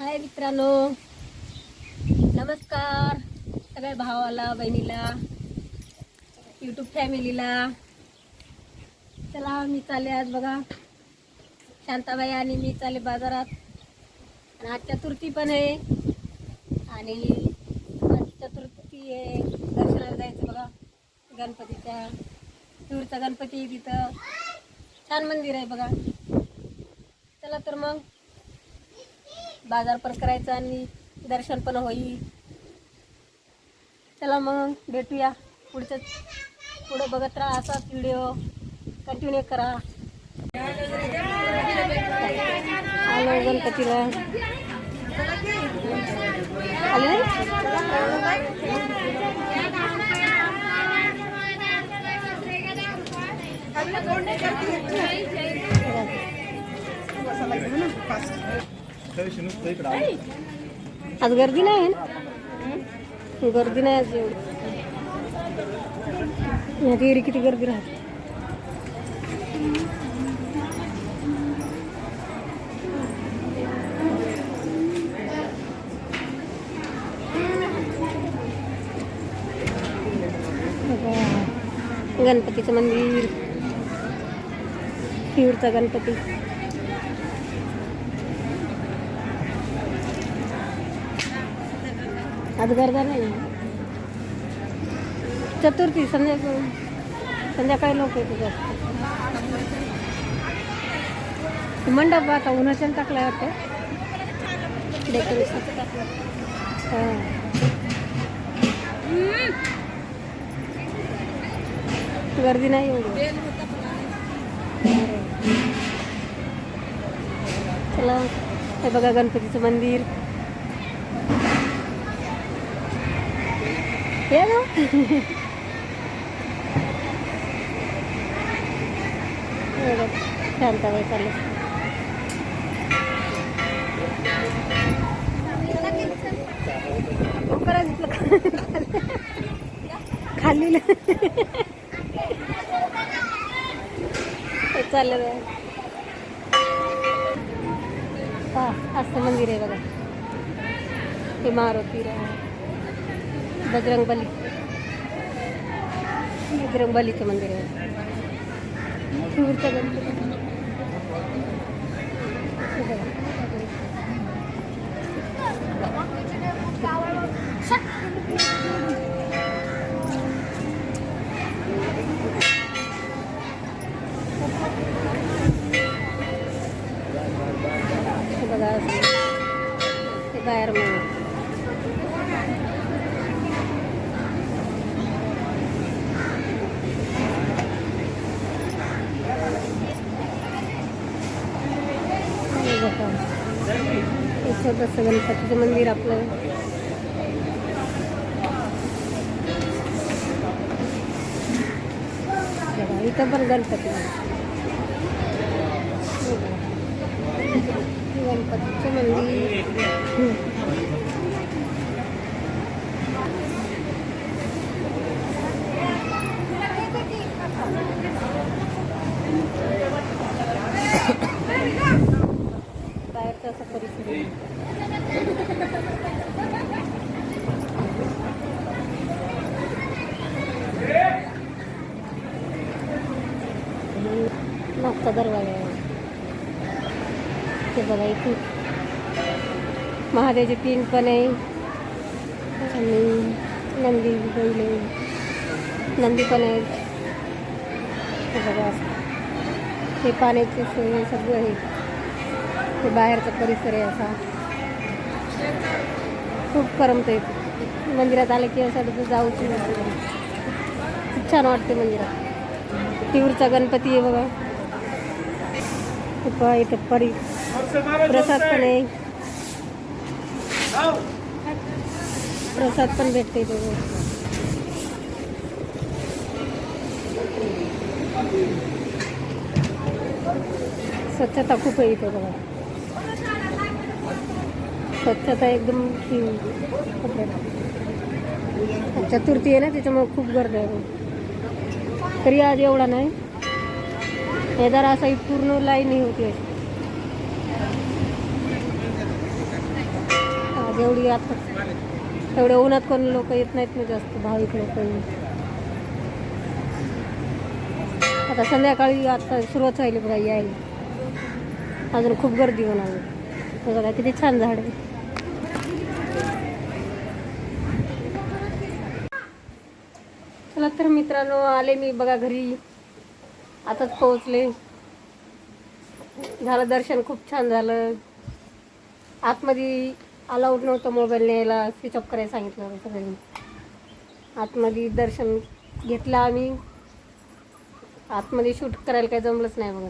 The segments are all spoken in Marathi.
हाय मित्रांनो. नमस्कार सगळ्या भावाला बहिणीला यूट्यूब फॅमिलीला. चला मी चालले आज बघा. शांताबाई आणि मी चालले बाजारात. आणि आज चतुर्थी पण आहे. आणि आज चतुर्थी आहे. दर्शनाला जायचं बघा. गणपतीच्या. दूरचा गणपती तिथं. छान मंदिर आहे बघा. चला तर मग. बाजार पण करायचा आणि दर्शन पण होईल. चला मग भेटूया पुढचं. पुढं बघत राहा असाच व्हिडिओ कंटिन्यू करा. आलो गणपतीला. आले? आज गर्दी नाही आहे ना? गर्दी नाही आज एवढी. ह्या एरी किती गर्दी राहते. गणपतीचं मंदिर. तीवरचा गणपती. आज गर्दा नाही चतुर्थी संध्याकाळ संध्याकाळी लोक येते जास्त. मंडप आता उन्हाच्या टाकलाय वाटतं. डेकोरेशन. गर्दी नाही एवढी. चला हे बघा गणपतीचं मंदिर. हे ना शांताबाई चालू खाली चाललं आहे हा असं मंदिर आहे बघा हे मारुती बजरंग बली बजरंग बलीचं मंदिर आहे शिवचं गणपती हे छोटंसं गणपतीचं मंदिर आपलं बघा, इथं पण गणपती आहे. हे बघा. गणपतीचं मंदिर बाहेरचा असा परिसर आहे. मागचा दरवाजा ते बघा इथे. महादेवचे पिंड पण आहे. आणि नंदी बैल आहे. नंदी पण आहेत ते बघा. हे पाण्याची सोय सगळं आहे. ते बाहेरचा परिसर आहे असा. खूप करमत आहे मंदिरात आलं की असं जाऊच खूप छान वाटते मंदिरात. तिवरचा गणपती आहे बघा. खूप इथं परी प्रसाद पण आहे. प्रसाद पण भेटते स्वच्छता खूप आहे इथं बघा. स्वच्छता एकदम चतुर्थी आहे ना त्याच्यामुळे खूप गर्दी आहे. तरी आज एवढा नाही. हे जरा असा पूर्ण लाईन होती. अशी एवढी आता एवढ्या उन्हात कोण लोक येत नाहीत ना जास्त भाविक लोक आता संध्याकाळी आता सुरुवात व्हायली बघा यायला. अजून खूप गर्दी होणार बघा किती छान झाड आहे. चला तर मित्रांनो आले मी बघा घरी. आताच पोहोचले. झालं दर्शन खूप छान झालं. आतमध्ये अलाउड नव्हतं मोबाईल न्यायला स्विच ऑफ करायला सांगितलं होतं सगळ्यांनी. आतमध्ये दर्शन घेतलं आम्ही. आतमध्ये शूट करायला काही जमलंच नाही बघा.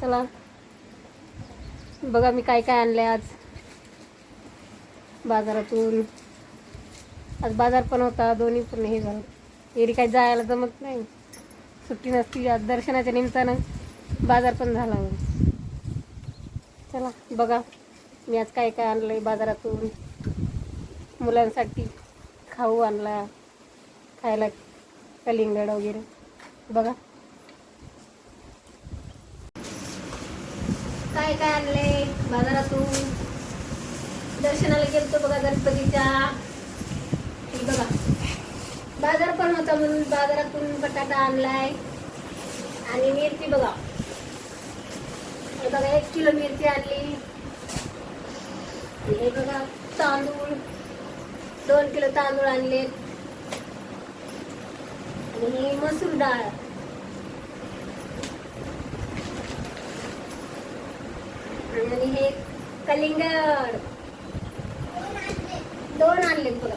चला. बघा मी काय काय आणलंय आज. बाजारातून. आज बाजार पण होता दोन्ही पण हे झालं. एरी काही जायला जमत नाही. सुट्टी नसती आज दर्शनाच्या निमित्तानं बाजार पण झाला चला बघा मी आज काय काय आणलंय बाजारातून. मुलांसाठी खाऊ आणला खायला कलिंगड वगैरे. बघा. काय काय आणले बाजारातून? दर्शनाला गेलतो बघा गणपतीच्या. बघा. बाजार पण होता म्हणून बाजारातून बटाटा आणलाय. आणि मिरची बघा. हे बघा एक किलो मिरची आणली. आणि हे बघा तांदूळ. दोन किलो तांदूळ आणले. आणि ही मसूर डाळ. आणि हे कलिंगड. दोन आणले बघा.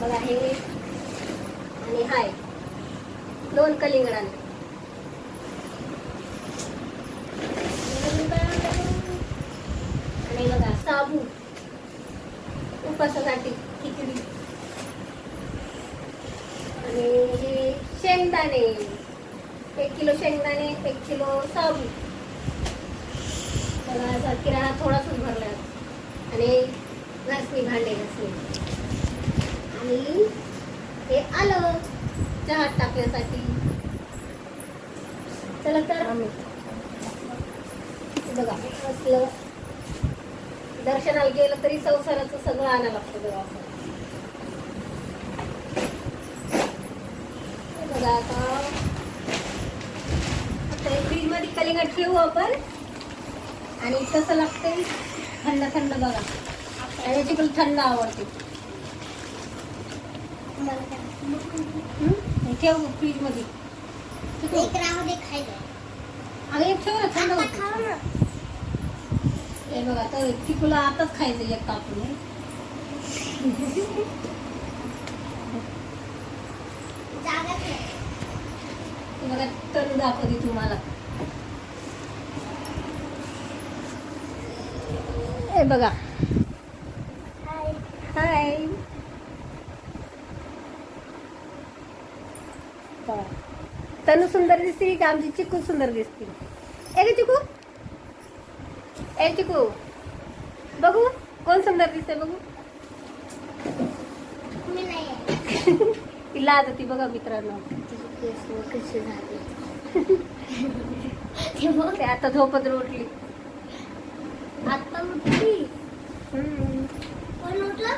बघा हे आणि हाय. दोन कलिंगड आणि बघा साबू. उपासासाठी खिचडी. आणि हे शेंगदाणे. एक किलो शेंगदाणे एक किलो साबू. बघा असा किराणा थोडासाच भरला आणि घासणी भांडे घासणी. आणि टाकण्यासाठी चला तर. बघा असलं दर्शनाला गेलं तरी संसाराचं सगळं आणायला लागतं बघा. बघा आता. फ्रीजमध्ये कलिंगड ठेवू आपण. आणि कसं लागतंय? थंड थंड बघा. आणि तिकडे थंड आवडते. ठेव फ्रीजमध्ये ठेव. अगं एक ठेव ना थंड होते हे बघा तर तिकुला आताच खायचं एक कापून बघा तण दाखवते तुम्हाला. हे बघा हाय बघा. तनू सुंदर दिसते का आमची चिकू सुंदर दिसते. ए ग चिकू. ए चिकू. बघू कोण सुंदर दिसते बघू. ती लाज होती बघा मित्रांनो. ते आता झोपत उठली आता उठली. कोण उठलं?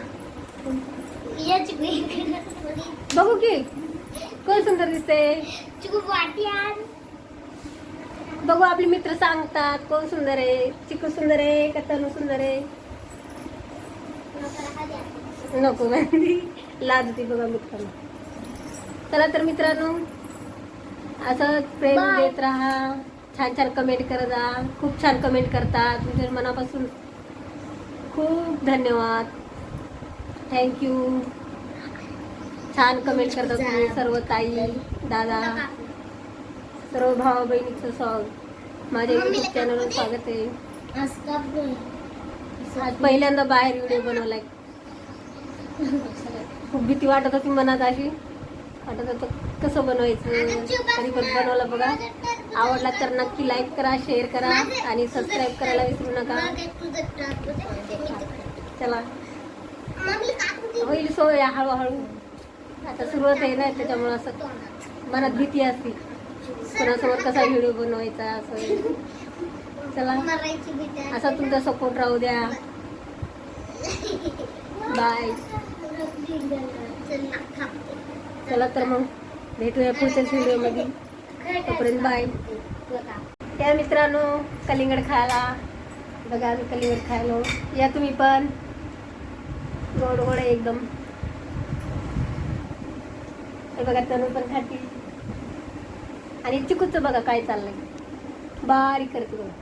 बघू की. कोण सुंदर दिसते. चिकू बघू आपले मित्र सांगतात कोण सुंदर आहे? चिकू सुंदर आहे का तनू सुंदर आहे? नको म्हणती लाज होती बघा मित्रांनो. चला तर मित्रांनो असं प्रेम Bye. देत राहा. छान छान कमेंट करत जा खूप छान कमेंट करतात. तुमच्या मनापासून खूप धन्यवाद. थँक्यू छान कमेंट करतात तुम्ही सर्व ताई दादा सर्व भावा बहिणीचं सॉंग माझ्या युट्यूब चॅनलवर स्वागत आहे. आज पहिल्यांदा बाहेर व्हिडिओ बनवलाय. खूप भीती वाटत होती मनात अशी. वाटत होतं कसं बनवायचं? तरी पण बनवला बघा. आवडला तर नक्की लाईक करा शेअर करा आणि सबस्क्राईब करायला विसरू नका. चला. होईल सोय हळूहळू. आता सुरुवात आहे ना त्याच्यामुळं असं मनात भीती असते. कोणासमोर कसा व्हिडिओ बनवायचा असं. चला. असा तुमचा सपोर्ट राहू द्या. बाय चला तर मग भेटूया पुढच्याच व्हिडिओमध्ये तोपर्यंत बाय या मित्रांनो कलिंगड खायला. बघा आम्ही कलिंगड खायलो. या तुम्ही पण. गोड गोड आहे एकदम. हे बघा तनु पण खाती आणि चिकूचं बघा काय चाललंय. बारीक करते बघा.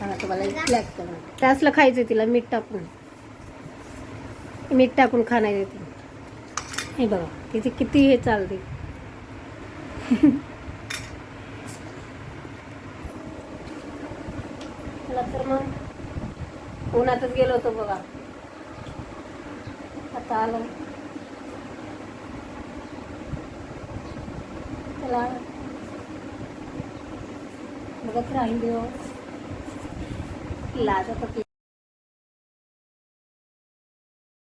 बघा तुम्हाला करा त्यासला खायचं तिला मीठ टाकून. मीठ टाकून खाणार येते हे बघा तिथे किती हे चालते. चला तर मग उन्हातच गेलो होतो बघा. आता आलं. चला बघत राहील देव लाजत होती